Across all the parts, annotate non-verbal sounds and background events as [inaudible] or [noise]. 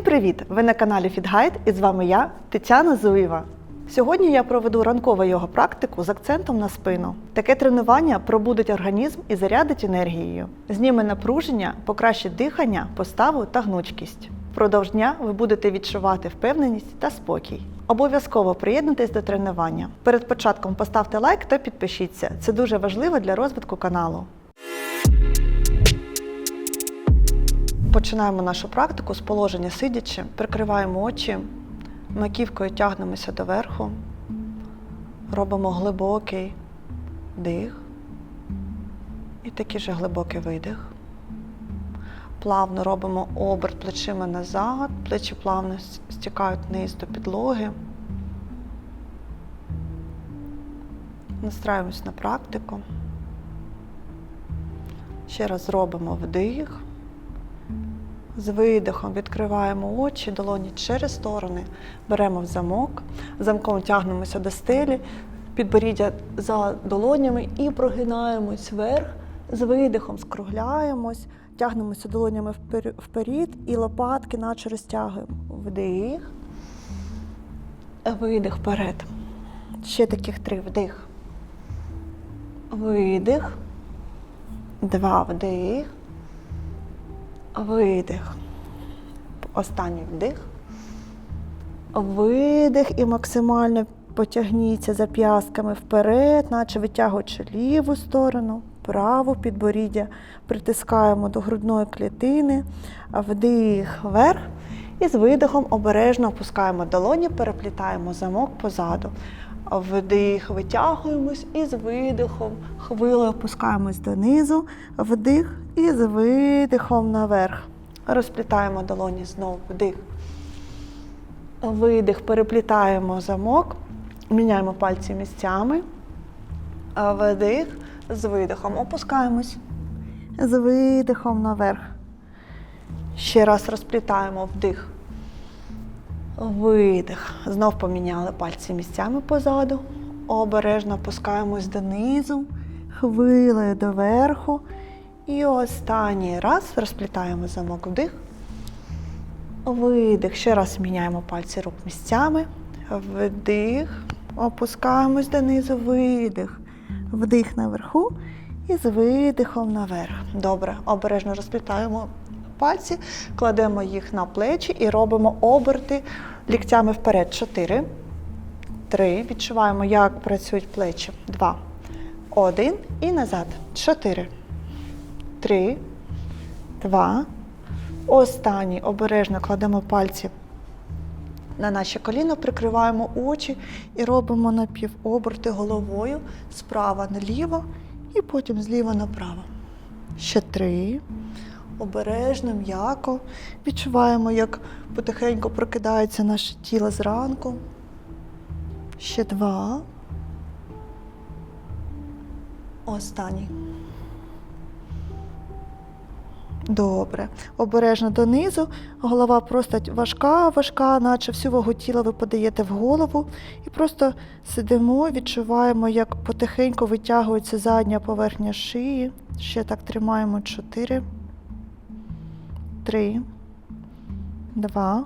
Всім привіт! Ви на каналі FitGuide і з вами я, Тетяна Зуєва. Сьогодні я проведу ранкову його практику з акцентом на спину. Таке тренування пробудить організм і зарядить енергією, зніме напруження, покращить дихання, поставу та гнучкість. Впродовж дня ви будете відчувати впевненість та спокій. Обов'язково приєднуйтесь до тренування. Перед початком поставте лайк та підпишіться. Це дуже важливо для розвитку каналу. Починаємо нашу практику з положення сидячи, прикриваємо очі, маківкою тягнемося доверху, робимо глибокий дих і такий же глибокий видих. Плавно робимо оберт плечима назад, плечі плавно стікають вниз до підлоги. Настраюємось на практику. Ще раз робимо вдих. З видихом відкриваємо очі, долоні через сторони, беремо в замок, замком тягнемося до стелі, підборіддя за долонями і прогинаємось вверх. З видихом скругляємось, тягнемося долонями впер- вперед і лопатки наче розтягуємо. Вдих. Видих вперед. Ще таких три. Вдих. Видих. Два вдих. Видих. Останній вдих. Видих і максимально потягніться зап'ястками вперед, наче витягуючи ліву сторону, праву підборіддя. Притискаємо до грудної клітини, вдих вверх. І з видихом обережно опускаємо долоні, переплітаємо замок позаду. Вдих, витягуємось і з видихом хвилею опускаємось донизу, вдих і з видихом наверх. Розплітаємо долоні знову вдих. Видих, переплітаємо замок, міняємо пальці місцями. Вдих, з видихом опускаємось. З видихом наверх. Ще раз розплітаємо вдих. Видих. Знов поміняли пальці місцями позаду. Обережно опускаємось донизу, хвилею доверху. І останній раз розплітаємо замок вдих. Видих. Ще раз міняємо пальці рук місцями. Вдих. Опускаємось донизу, видих. Вдих наверху і з видихом наверх. Добре, обережно розплітаємо пальці, кладемо їх на плечі і робимо оберти ліктями вперед. Чотири. Три. Відчуваємо, як працюють плечі. Два. Один. І назад. Чотири. Три. Два. Останній. Обережно кладемо пальці на наші коліна, прикриваємо очі і робимо напівоберти головою справа наліво і потім зліва направо. Ще три. Обережно, м'яко. Відчуваємо, як потихеньку прокидається наше тіло зранку. Ще два. Останній. Добре. Обережно донизу. Голова просто важка, важка, наче всю вагу тіла ви подаєте в голову. І просто сидимо, відчуваємо, як потихеньку витягується задня поверхня шиї. Ще так тримаємо чотири. Три. Два.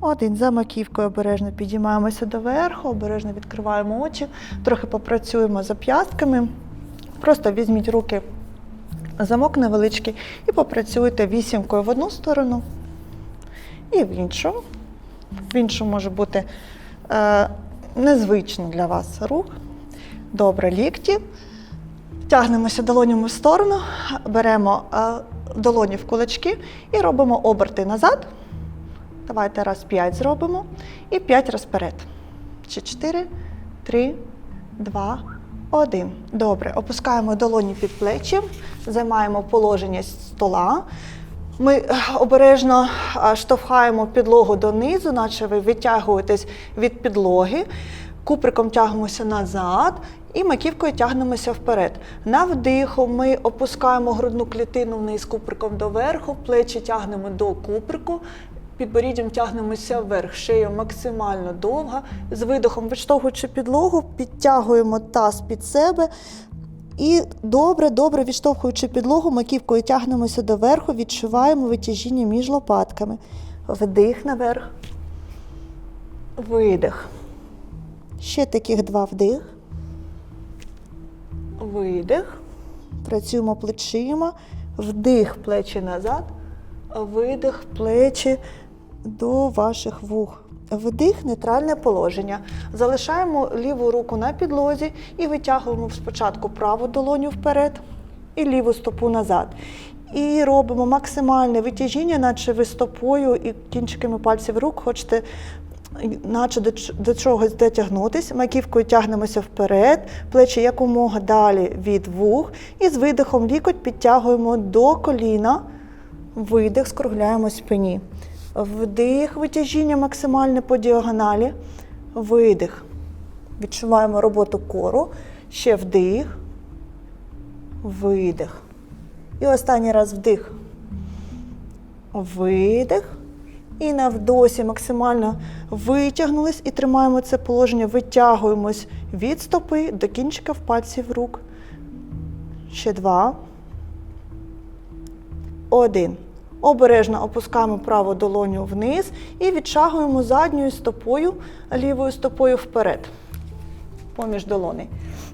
Один. За маківкою обережно підіймаємося доверху, обережно відкриваємо очі, трохи попрацюємо зап'ястками. Просто візьміть руки замок невеличкий і попрацюйте вісімкою в одну сторону і в іншу. В іншу може бути е, незвичний для вас рух. Добре, лікті. Тягнемося долонями в сторону, беремо е, долоні в кулачки і робимо оберти назад. Давайте раз 5 зробимо. І 5 раз вперед. Ще 4, 3, 2, 1. Добре. Опускаємо долоні під плечі, займаємо положення стола. Ми е, обережно е, штовхаємо підлогу донизу, наче ви витягуєтесь від підлоги. Куприком тягнемося назад і маківкою тягнемося вперед. На вдиху ми опускаємо грудну клітину вниз куприком доверху, плечі тягнемо до куприку, підборіддям тягнемося вверх, шия максимально довга. З видохом, відштовхуючи підлогу, підтягуємо таз під себе. І добре, добре відштовхуючи підлогу, маківкою тягнемося доверху, відчуваємо витяжіння між лопатками. Вдих наверх. Видих. Ще таких два вдих. Видих. Працюємо плечима. Вдих плечі назад. Видих плечі до ваших вух. Вдих, нейтральне положення. Залишаємо ліву руку на підлозі і витягуємо спочатку праву долоню вперед і ліву стопу назад. І робимо максимальне витяжіння, наче ви стопою і кінчиками пальців рук хочете наче до, до чогось дотягнутися. Маківкою тягнемося вперед, плечі якомога далі від вух. І з видихом лікоть підтягуємо до коліна. Видих, скругляємо спині. Вдих, витяжіння максимальне по діагоналі. Видих. Відчуваємо роботу кору. Ще вдих. Видих. І останній раз вдих. Видих. І на вдосі максимально витягнулись і тримаємо це положення, витягуємось від стопи до кінчиків пальців рук. Ще два. Один. Обережно опускаємо праву долоню вниз і відшагуємо задньою стопою, лівою стопою вперед. Поміж долоней.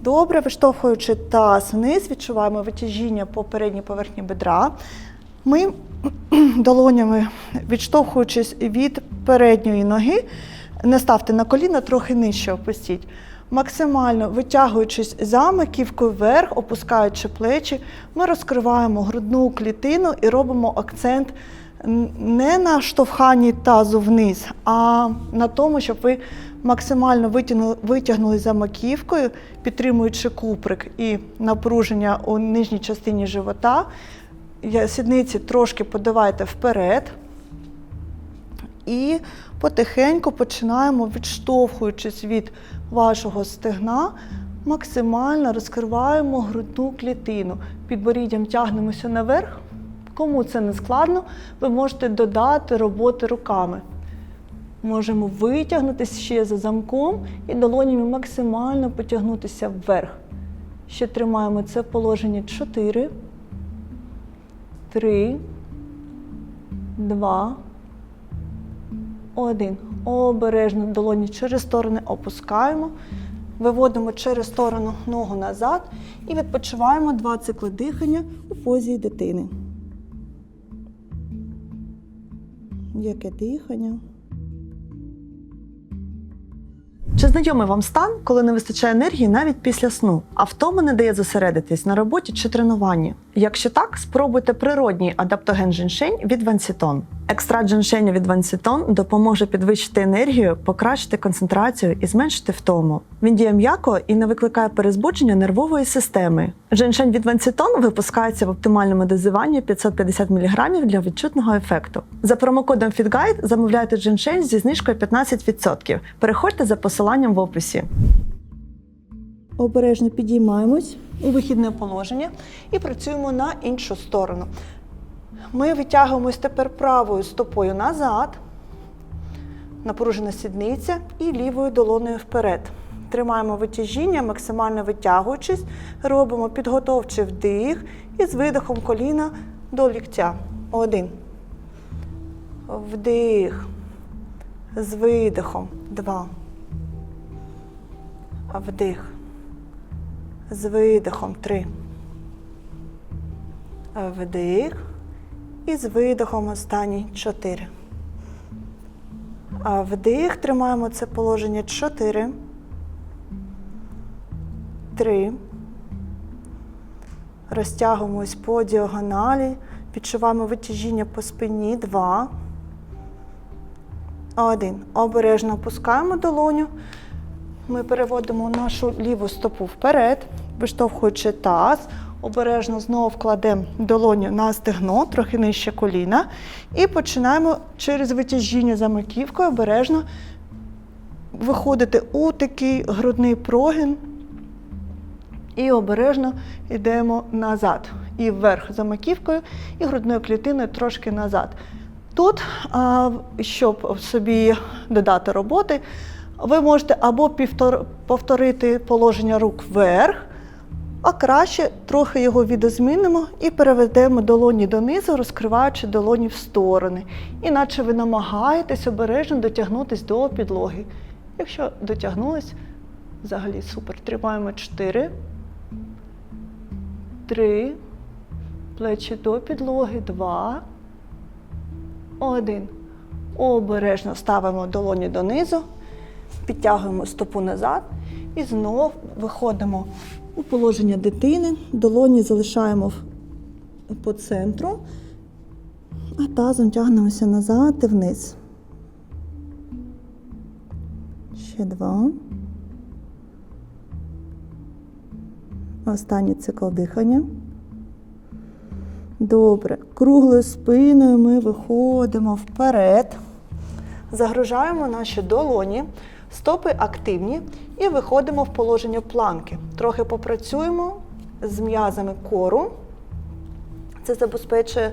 Добре, виштовхуючи таз вниз, відчуваємо витяжіння по передній поверхні бедра. Ми [clears throat] долонями, відштовхуючись від передньої ноги, не ставте на коліна, трохи нижче опустіть. Максимально витягуючись за маківкою вверх, опускаючи плечі, ми розкриваємо грудну клітину і робимо акцент не на штовханні тазу вниз, а на тому, щоб ви максимально витягнули, витягнули за маківкою, підтримуючи куприк і напруження у нижній частині живота. Сідниці трошки подавайте вперед. І потихеньку починаємо, відштовхуючись від вашого стегна, максимально розкриваємо грудну клітину. Підборіддям тягнемося наверх. Кому це не складно, ви можете додати роботи руками. Можемо витягнутися ще за замком і долонями максимально потягнутися вверх. Ще тримаємо це положення 4, 3, 2, один. Обережно долоні через сторони опускаємо. Виводимо через сторону ногу назад і відпочиваємо два цикли дихання у позі дитини. Яке дихання? Чи знайомий вам стан, коли не вистачає енергії навіть після сну, а втома не дає зосередитись на роботі чи тренуванні? Якщо так, спробуйте природній адаптоген женьшень від Вансітон. Екстракт женьшеня від Вансітон допоможе підвищити енергію, покращити концентрацію і зменшити втому. Він діє м'яко і не викликає перезбудження нервової системи. Женьшень від Вансітон випускається в оптимальному дозуванні 550 мг для відчутного ефекту. За промокодом FitGuide замовляйте женьшень зі знижкою 15%. Переходьте за посиланням в описі. Обережно підіймаємось у вихідне положення і працюємо на іншу сторону. Ми витягуємось тепер правою стопою назад, напружена сідниця і лівою долоною вперед. Тримаємо витяжіння, максимально витягуючись, робимо підготовчий вдих і з видихом коліна до ліктя. Один. Вдих. З видихом. Два. Вдих. З видихом. Три. Вдих. І з видихом останній чотири. А вдих, тримаємо це положення чотири. Три. Розтягуємось по діагоналі. Відчуваємо витяжіння по спині. Два. Один. Обережно опускаємо долоню. Ми переводимо нашу ліву стопу вперед, виштовхуючи таз. Обережно знову вкладемо долоню на стегно, трохи нижче коліна. І починаємо через витяжіння за маківкою обережно виходити у такий грудний прогин. І обережно йдемо назад. І вверх за маківкою, і грудною клітиною трошки назад. Тут, щоб собі додати роботи, ви можете або повторити положення рук вверх, А краще трохи його відозмінимо і переведемо долоні донизу, розкриваючи долоні в сторони. Іначе ви намагаєтесь обережно дотягнутися до підлоги. Якщо дотягнулись, взагалі супер. Тримаємо 4, 3, плечі до підлоги, 2, 1. Обережно ставимо долоні донизу, підтягуємо стопу назад і знов виходимо у положення дитини. Долоні залишаємо по центру, а тазом тягнемося назад і вниз. Ще два. Останній цикл дихання. Добре. Круглою спиною ми виходимо вперед. Загружаємо наші долоні, стопи активні і виходимо в положення планки. Трохи попрацюємо з м'язами кору. Це забезпечує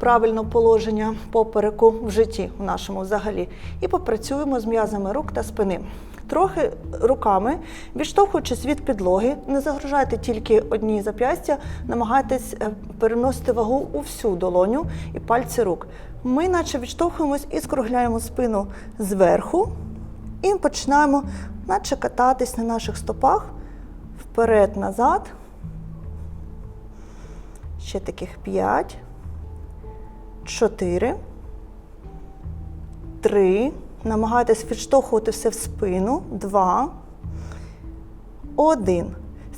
правильне положення попереку в житті в нашому взагалі. І попрацюємо з м'язами рук та спини. Трохи руками, відштовхуючись від підлоги, не загружайте тільки одні зап'ястя, намагайтесь е, переносити вагу у всю долоню і пальці рук. Ми, наче відштовхуємось і скругляємо спину зверху, і починаємо, наче кататись на наших стопах вперед-назад. Ще таких 5, 4, 3. Намагайтесь відштовхувати все в спину. 2, 1.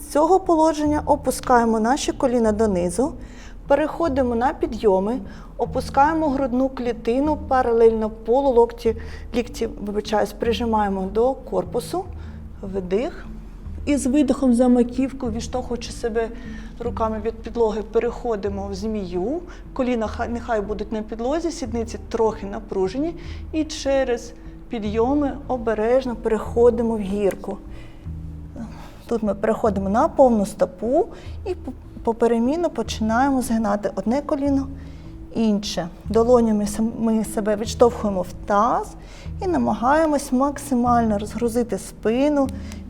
З цього положення опускаємо наші коліна донизу. Переходимо на підйоми, опускаємо грудну клітину паралельно полу локті, лікті, вибачаюсь, прижимаємо до корпусу, вдих. І з видихом за маківку, відштовхуючи себе руками від підлоги, переходимо в змію. Коліна нехай будуть на підлозі, сідниці трохи напружені. І через підйоми обережно переходимо в гірку. Тут ми переходимо на повну стопу і поперемінно починаємо згинати одне коліно, інше. Долонями ми себе відштовхуємо в таз і намагаємось максимально розгрузити спину,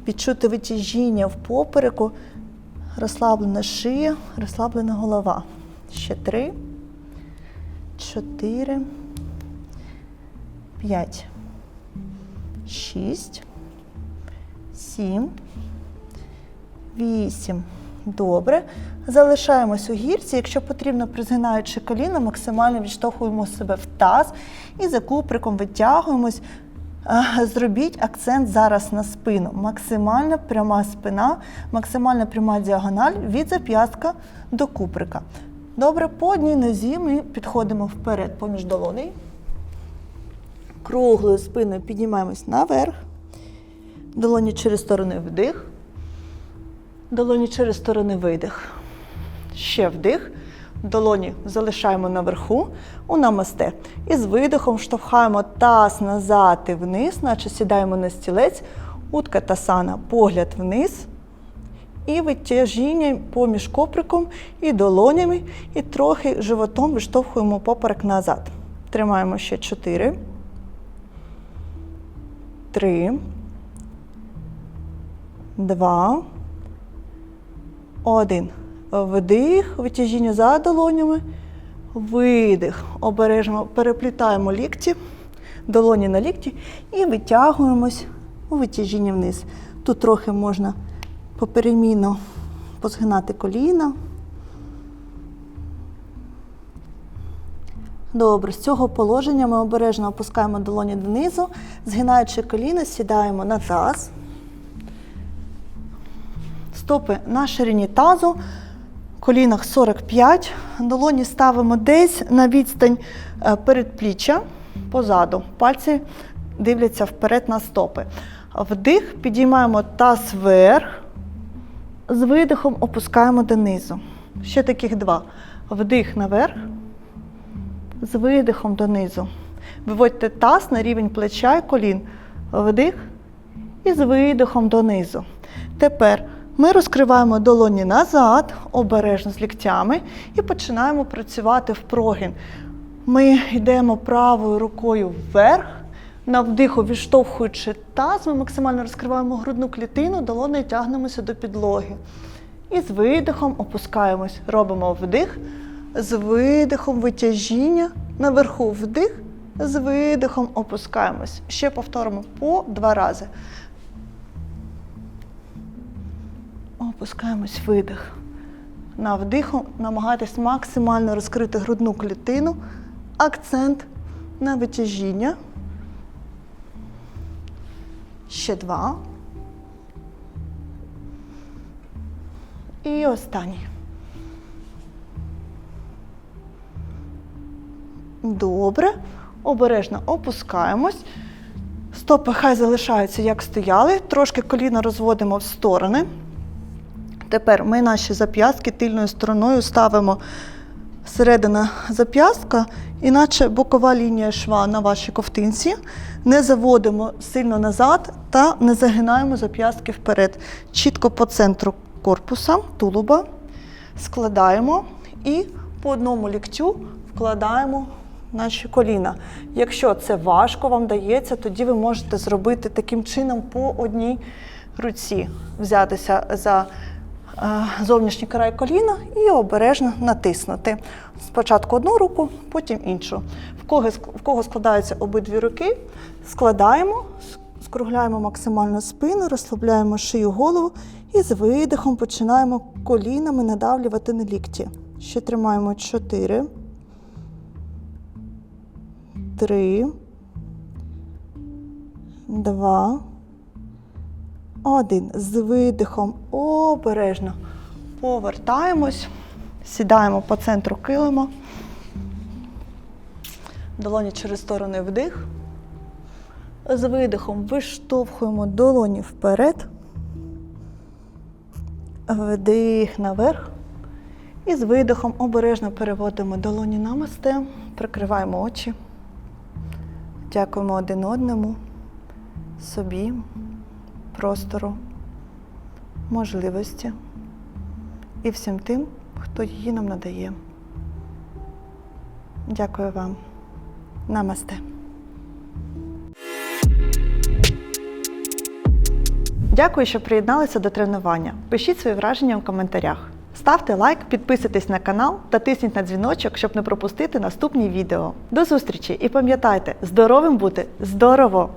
відчути витяжіння в попереку, розслаблена шия, розслаблена голова. Ще три, чотири, п'ять, шість, сім. Вісім. Добре. Залишаємось у гірці. Якщо потрібно, призгинаючи коліна, максимально відштовхуємо себе в таз і за куприком витягуємось. Зробіть акцент зараз на спину. Максимально пряма спина, максимально пряма діагональ від зап'ястка до куприка. Добре, по одній нозі ми підходимо вперед поміж долоней. Круглою спиною піднімаємось наверх. Долоні через сторони вдих. Долоні через сторони видих. Ще вдих. Долоні залишаємо наверху у намасте. І з видихом штовхаємо таз назад і вниз, наче сідаємо на стілець, утка тасана, погляд вниз. І витяжіння поміж коприком і долонями, і трохи животом виштовхуємо поперек назад. Тримаємо ще 4, 3, 2, один. Вдих, витяжіння за долонями. Видих. Обережно переплітаємо лікті, долоні на лікті і витягуємось у витяжіння вниз. Тут трохи можна поперемінно позгинати коліна. Добре, з цього положення ми обережно опускаємо долоні донизу, згинаючи коліна, сідаємо на таз. Стопи на ширині тазу, колінах 45, долоні ставимо десь на відстань е, передпліччя позаду. Пальці дивляться вперед на стопи. Вдих, підіймаємо таз вверх, з видихом опускаємо донизу. Ще таких два. Вдих наверх, з видихом донизу. Виводьте таз на рівень плеча і колін. Вдих і з видихом донизу. Тепер ми розкриваємо долоні назад, обережно з ліктями, і починаємо працювати в прогін. Ми йдемо правою рукою вверх, на вдиху відштовхуючи таз, ми максимально розкриваємо грудну клітину, долонею тягнемося до підлоги. І з видихом опускаємось. Робимо вдих, з видихом витяжіння. Наверху вдих, з видихом опускаємось. Ще повторимо по два рази. Опускаємось видих. На вдиху намагайтесь максимально розкрити грудну клітину. Акцент на витяжіння. Ще два. І останній. Добре. Обережно опускаємось. Стопи хай залишаються, як стояли. Трошки коліна розводимо в сторони. Тепер ми наші зап'ястки тильною стороною ставимо середина зап'ястка, іначе бокова лінія шва на вашій ковтинці. Не заводимо сильно назад та не загинаємо зап'ястки вперед. Чітко по центру корпуса, тулуба. Складаємо і по одному ліктю вкладаємо наші коліна. Якщо це важко вам дається, тоді ви можете зробити таким чином по одній руці. Взятися за зовнішній край коліна і обережно натиснути. Спочатку одну руку, потім іншу. В кого, в кого складаються обидві руки, складаємо, скругляємо максимально спину, розслабляємо шию голову і з видихом починаємо колінами надавлювати на лікті. Ще тримаємо 4, 3, 2, один. З видихом обережно повертаємось, сідаємо по центру килима. Долоні через сторони вдих. З видихом виштовхуємо долоні вперед. Вдих наверх. І з видихом обережно переводимо долоні на масте, прикриваємо очі. Дякуємо один одному, собі, простору, можливості і всім тим, хто її нам надає. Дякую вам. Намасте. Дякую, що приєдналися до тренування. Пишіть свої враження у коментарях. Ставте лайк, підписуйтесь на канал та тисніть на дзвіночок, щоб не пропустити наступні відео. До зустрічі і пам'ятайте, здоровим бути здорово!